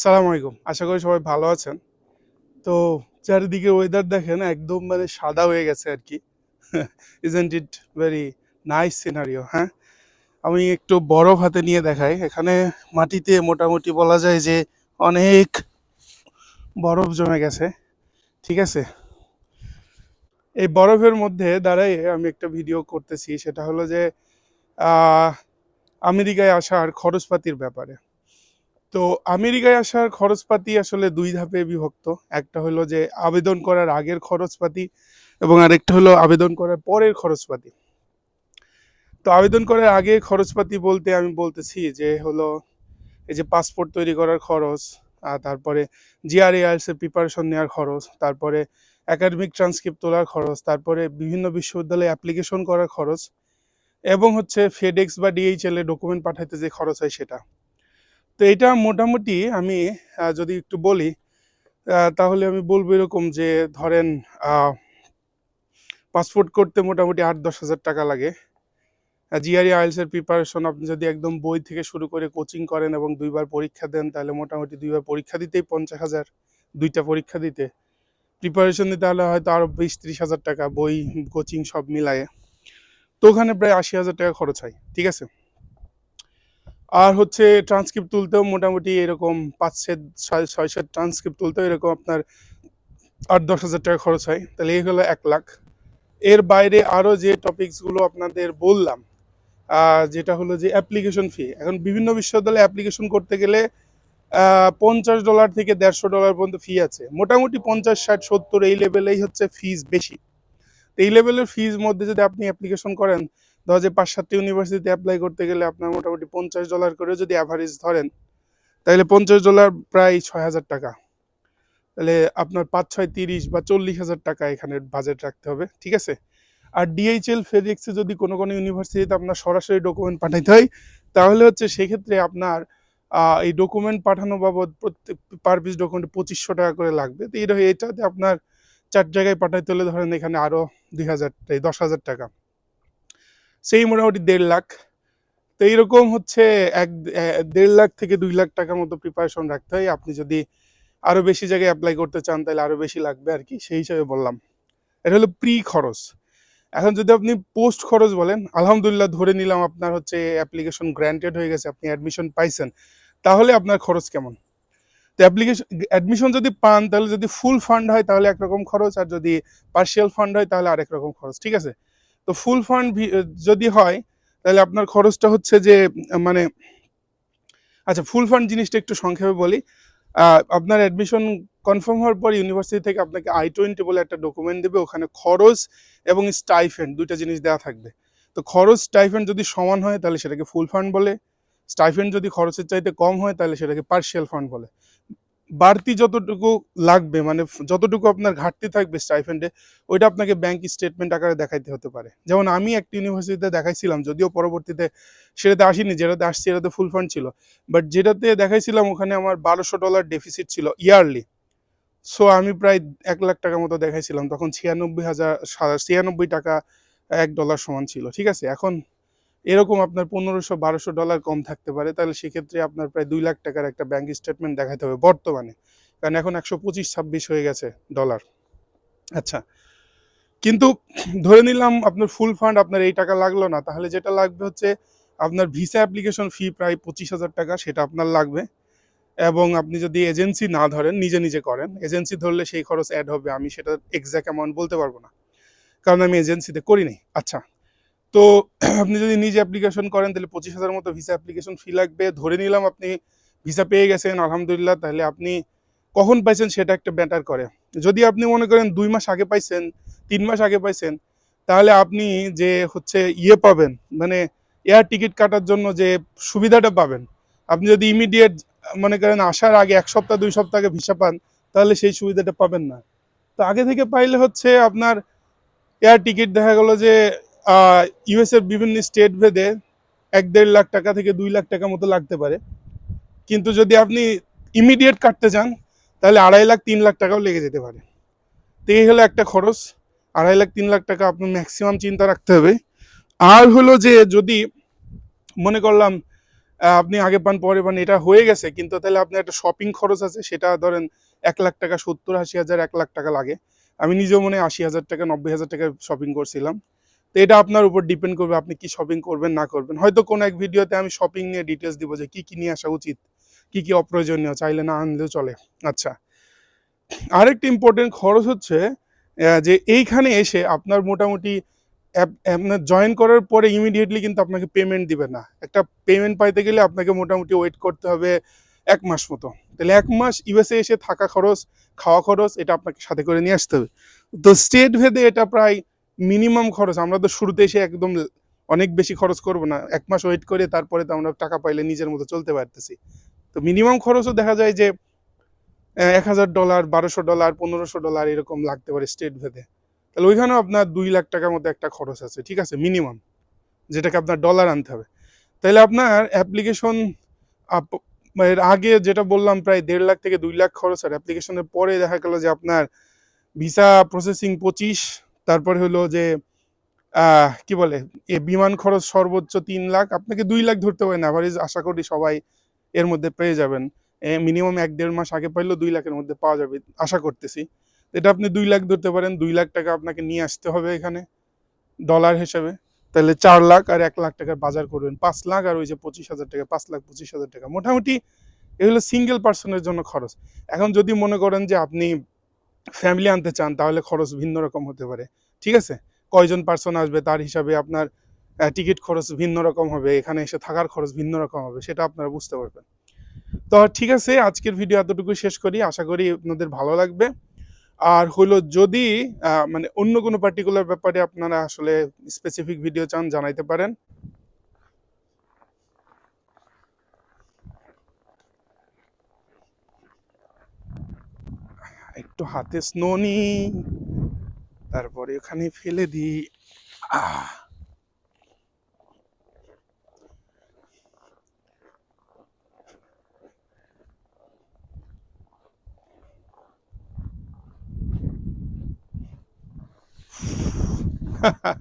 সালাম আলাইকুম। আশা করি সবাই ভালো আছেন। তো চারিদিকে ওয়েদার দেখেন, একদম মানে সাদা হয়ে গেছে আর কি। Isn't it very nice scenario হ্যাঁ? আমি একটু বরফ হাতে নিয়ে দেখাই। এখানে মাটিতে মোটামুটি বলা যায় যে অনেক বরফ জমে গেছে, ঠিক আছে? এই বরফের মধ্যে দাঁড়াই আমি একটা ভিডিও করতেছি। সেটা হলো যে আমেরিকায় আসার খরচপাতির ব্যাপারে। তো আমেরিকায় আসার খরচপাতি আসলে দুই ধাপে বিভক্ত। একটা হলো যে আবেদন করার আগের খরচপাতি এবং আরেকটা হলো আবেদন করার পরের খরচপাতি। তো আবেদন করার আগে খরচপাতি বলতে আমি বলতেছি যে হলো এই যে পাসপোর্ট তৈরি করার খরচ আর তারপরে জিআরএআইএলস এর প্রিপারেশন নেওয়ার খরচ, তারপরে একাডেমিক ট্রান্সক্রিপ্ট তোলার খরচ, তারপরে বিভিন্ন বিশ্ববিদ্যালয়ে অ্যাপ্লিকেশন করার খরচ এবং হচ্ছে ফেডেক্স বা ডিএইচএল এ ডকুমেন্ট পাঠাইতে যে খরচ হয় সেটা। তো এটা মোটামুটি আমি যদি একটু বলি তাহলে আমি বলব এরকম যে ধরেন পাসপোর্ট করতে মোটামুটি আট দশ হাজার টাকা লাগে। জিআরই আইএলস এর প্রিপারেশন আপনি যদি একদম বই থেকে শুরু করে কোচিং করেন এবং দুইবার পরীক্ষা দেন, তাহলে মোটামুটি দুইবার পরীক্ষা দিতেই পঞ্চাশ হাজার, দুইটা পরীক্ষা দিতে। প্রিপারেশন দিতে হলে হয়তো আরও বিশ ত্রিশ হাজার টাকা বই কোচিং সব মিলায়ে। তো ওখানে প্রায় আশি হাজার টাকা খরচ হয়, ঠিক আছে? আর হচ্ছে ট্রান্সক্রিপ্ট তুলতেও মোটামুটি এরকম পাঁচ সেট ছয় সেট ট্রান্সক্রিপ্ট তুলতেও এরকম আপনার আট, দশ হাজার টাকা খরচ হয়। তাহলে এই হলো এক লাখ। এর বাইরে আরও যে টপিকসগুলো আপনাদের বললাম যেটা হলো যে অ্যাপ্লিকেশন ফি এখন বিভিন্ন বিশ্ববিদ্যালয়ে অ্যাপ্লিকেশন করতে গেলে পঞ্চাশ ডলার থেকে দেড়শো ডলার পর্যন্ত ফি আছে। মোটামুটি পঞ্চাশ, ষাট, সত্তর এই লেভেলেই হচ্ছে ফিজ বেশি। এই লেভেলের ফিজ মধ্যে যদি আপনি অ্যাপ্লিকেশন করেন ধর যে পাঁচ সাতটি ইউনিভার্সিটিতে অ্যাপ্লাই করতে গেলে আপনার মোটামুটি পঞ্চাশ ডলার করে যদি অ্যাভারেজ ধরেন, তাহলে পঞ্চাশ ডলার প্রায় ছয় হাজার টাকা। তাহলে আপনার পাঁচ ছয় তিরিশ বা চল্লিশ হাজার টাকা এখানে বাজেট রাখতে হবে, ঠিক আছে? আর ডিএইচএল ফেডেক্সে যদি কোনো কোনো ইউনিভার্সিটিতে আপনার সরাসরি ডকুমেন্ট পাঠাইতে হয়, তাহলে হচ্ছে সেক্ষেত্রে আপনার এই ডকুমেন্ট পাঠানো বাবদ প্রত্যেক পার পিস ডকুমেন্ট পঁচিশশো টাকা করে লাগবে। তো এটা, এটাতে আপনার চার জায়গায় পাঠাইতে হলে ধরেন এখানে আরও দুই হাজার দশ হাজার টাকা। সেই মোটামুটি দেড় লাখ। তো এইরকম হচ্ছে এক দেড় লাখ থেকে দুই লাখ টাকার মতো প্রিপারেশন রাখতে হয়। আপনি যদি আরও বেশি জায়গায় অ্যাপ্লাই করতে চান, তাহলে আরও বেশি লাগবে আর কি, সেই হিসাবে বললাম। এটা হলো প্রি খরচ এখন যদি আপনি পোস্ট খরচ বলেন, আলহামদুলিল্লাহ ধরে নিলাম আপনার হচ্ছে অ্যাপ্লিকেশন গ্র্যান্টেড হয়ে গেছে, আপনি অ্যাডমিশন পাইছেন, তাহলে আপনার খরচ কেমন? তো অ্যাপ্লিকেশন অ্যাডমিশন যদি পান, তাহলে যদি ফুল ফান্ড হয়, তাহলে একরকম খরচ, আর যদি পার্শিয়াল ফান্ড হয়, তাহলে আরেক রকম খরচ, ঠিক আছে? তো ফুল ফান্ড যদি হয়, তাহলে আপনার খরচটা হচ্ছে যে মানে আচ্ছা ফুল ফান্ড জিনিসটা একটু সংক্ষেপে বলি। আপনার অ্যাডমিশন কনফার্ম হওয়ার পর ইউনিভার্সিটি থেকে আপনাকে আই টোয়েন্টি বলে একটা ডকুমেন্ট দেবে, ওখানে খরচ এবং স্টাইফেন্ড দুইটা জিনিস দেওয়া থাকবে। তো খরচ স্টাইফেন্ড যদি সমান হয়, তাহলে সেটাকে ফুল ফান্ড বলে। স্টাইফেন্ড যদি খরচের চাইতে কম হয়, তাহলে সেটাকে পার্শিয়াল ফান্ড বলে। বাড়তি যতটুকু লাগবে মানে যতটুকু আপনার ঘাটতি থাকবে স্টাইফেন্ডে ওইটা আপনাকে ব্যাংক স্টেটমেন্ট আকারে দেখাইতে হতে পারে। যেমন আমি একটা ইউনিভার্সিটিতে দেখাইছিলাম, যদিও পরবর্তীতে সেটাতে আসিনি, যেটাতে আসছি এটাতে ফুল ফান্ড ছিল। বাট যেটাতে দেখাইছিলাম ওখানে আমার বারোশো ডলার ডেফিসিট ছিল ইয়ারলি সো আমি প্রায় এক লাখ টাকার মতো দেখাইছিলাম, তখন ছিয়ানব্বই হাজার ছিয়ানব্বই টাকা এক ডলার সমান ছিল, ঠিক আছে? এখন এরকম আপনার পনেরোশো, বারোশো ডলার কম থাকতে পারে, তাহলে সেক্ষেত্রে আপনার প্রায় দুই লাখ টাকার একটা ব্যাংক স্টেটমেন্ট দেখাতে হবে বর্তমানে। কারণ এখন একশো পঁচিশ, ছাব্বিশ হয়ে গেছে ডলার আচ্ছা কিন্তু ধরে নিলাম আপনার ফুল ফান্ড আপনার এই টাকা লাগল না, তাহলে যেটা লাগবে হচ্ছে আপনার ভিসা অ্যাপ্লিকেশন ফি প্রায় পঁচিশ হাজার টাকা, সেটা আপনার লাগবে। এবং আপনি যদি এজেন্সি না ধরেন, নিজে নিজে করেন এজেন্সি ধরলে সেই খরচ অ্যাড হবে, আমি সেটা এক্সাক্ট অ্যামাউন্ট বলতে পারব না। কারণ আমি এজেন্সিতে করিনি। আচ্ছা তো আপনি যদি নিজে অ্যাপ্লিকেশন করেন, তাহলে পঁচিশ হাজার মতো ভিসা অ্যাপ্লিকেশন ফি লাগবে। ধরে নিলাম আপনি ভিসা পেয়ে গেছেন, আলহামদুলিল্লাহ, তাহলে আপনি কখন পাইছেন সেটা একটা ব্যাটার করে। যদি আপনি মনে করেন দুই মাস আগে পাইছেন, তিন মাস আগে পাইছেন, তাহলে আপনি যে হচ্ছে ইয়ে পাবেন মানে এয়ার টিকিট কাটার জন্য যে সুবিধাটা পাবেন। আপনি যদি ইমিডিয়েট মনে করেন আসার আগে এক সপ্তাহ, দুই সপ্তাহ আগে ভিসা পান, তাহলে সেই সুবিধাটা পাবেন না। তো আগে থেকে পাইলে হচ্ছে আপনার এয়ার টিকিট দেখা গেল যে ইউএস এর বিভিন্ন স্টেট ভেদে এক দেড় লাখ টাকা থেকে দুই লাখ টাকা মতো লাগতে পারে। কিন্তু যদি আপনি ইমিডিয়েট কাটতে চান, তাহলে আড়াই লাখ, তিন লাখ টাকাও লেগে যেতে পারে। তো এই হলো একটা খরচ। আড়াই লাখ, তিন লাখ টাকা আপনার ম্যাক্সিমাম চিন্তা রাখতে হবে। আর হলো যে যদি মনে করলাম আপনি আগে পান, পরে পান, এটা হয়ে গেছে, কিন্তু তাহলে আপনার একটা শপিং খরচ আছে, সেটা ধরেন এক লাখ টাকা, সত্তর, আশি হাজার, এক লাখ টাকা লাগে। আমি নিজেও মনে আশি হাজার টাকা, নব্বই হাজার টাকা শপিং করছিলাম। এটা আপনার উপর ডিপেন্ড করবে আপনি কি শপিং করবেন, না করবেন। হয়তো কোনো এক ভিডিওতে আমি শপিং নিয়ে ডিটেলস দিব যে কি কি নিয়ে আসা উচিত, কি কি অপ্রয়োজনীয়, চাইলে না আনলেও চলে। আচ্ছা আরেকটি ইম্পর্টেন্ট খরচ হচ্ছে যে এইখানে এসে আপনার মোটামুটি আপনার জয়েন করার পরে ইমিডিয়েটলি কিন্তু আপনাকে পেমেন্ট দিবে না। একটা পেমেন্ট পাইতে গেলে আপনাকে মোটামুটি ওয়েট করতে হবে এক মাস মতো। তাহলে এক মাস ইউএসএ এসে থাকা খরচ, খাওয়া খরচ, এটা আপনাকে সাথে করে নিয়ে আসতে হবে। তো স্টেট ভেদে এটা প্রায় মিনিমাম খরচ, আমরা তো শুরুতে এসে একদম অনেক বেশি খরচ করব না। এক মাস ওয়েট করে তারপরে তো আমরা টাকা পাইলে নিজের মতো চলতে পারতেছি। তো মিনিমাম খরচও দেখা যায় যে এক হাজার ডলার বারোশো ডলার পনেরোশো ডলার এরকম লাগতে পারে স্টেট ভেদে। তাহলে ওইখানেও আপনার দুই লাখ টাকার মতো একটা খরচ আছে, ঠিক আছে? মিনিমাম যেটাকে আপনার ডলার আনতে হবে। তাহলে আপনার অ্যাপ্লিকেশন এর আগে যেটা বললাম প্রায় দেড় লাখ থেকে দুই লাখ খরচ, আর অ্যাপ্লিকেশনের পরে দেখা গেল যে আপনার ভিসা প্রসেসিং পঁচিশ তারপরে হলো যে কি বলে, এ বিমান খরচ সর্বোচ্চ তিন লাখ, আপনাকে দুই লাখ ধরতে পারেন অ্যাভারেজ আশা করি সবাই এর মধ্যে পেয়ে যাবেন। মিনিমাম এক দেড় মাস আগে পাইলেও দুই লাখের মধ্যে পাওয়া যাবে, আশা করতেছি। এটা আপনি দুই লাখ ধরতে পারেন, দুই লাখ টাকা আপনাকে নিয়ে আসতে হবে এখানে ডলার হিসেবে। তাহলে চার লাখ আর এক লাখ টাকার বাজার করবেন, পাঁচ লাখ আর ওই যে পঁচিশ হাজার টাকা, পাঁচ লাখ পঁচিশ হাজার টাকা। মোটামুটি এগুলো সিঙ্গেল পার্সনের জন্য খরচ। এখন যদি মনে করেন যে আপনি ফ্যামিলি আনতে চান, তাহলে খরচ ভিন্ন রকম হতে পারে। ঠিক আছে? কয়জন পার্সন আসবে, তার হিসাবে আপনার টিকিট খরচ ভিন্ন রকম হবে, এখানে এসে থাকার খরচ ভিন্ন রকম হবে, সেটা আপনারা বুঝতে পারবেন। তো ঠিক আছে, আজকের ভিডিও এতটুকু শেষ করি, আশা করি আপনাদের ভালো লাগবে। আর হলো যদি মানে অন্য কোনো পার্টিকুলার ব্যাপারে আপনারা আসলে স্পেসিফিক ভিডিও চান, জানাইতে পারেন। একটু হাতে স্নো নি তারপরে ওখানে ফেলে দিই। আহ!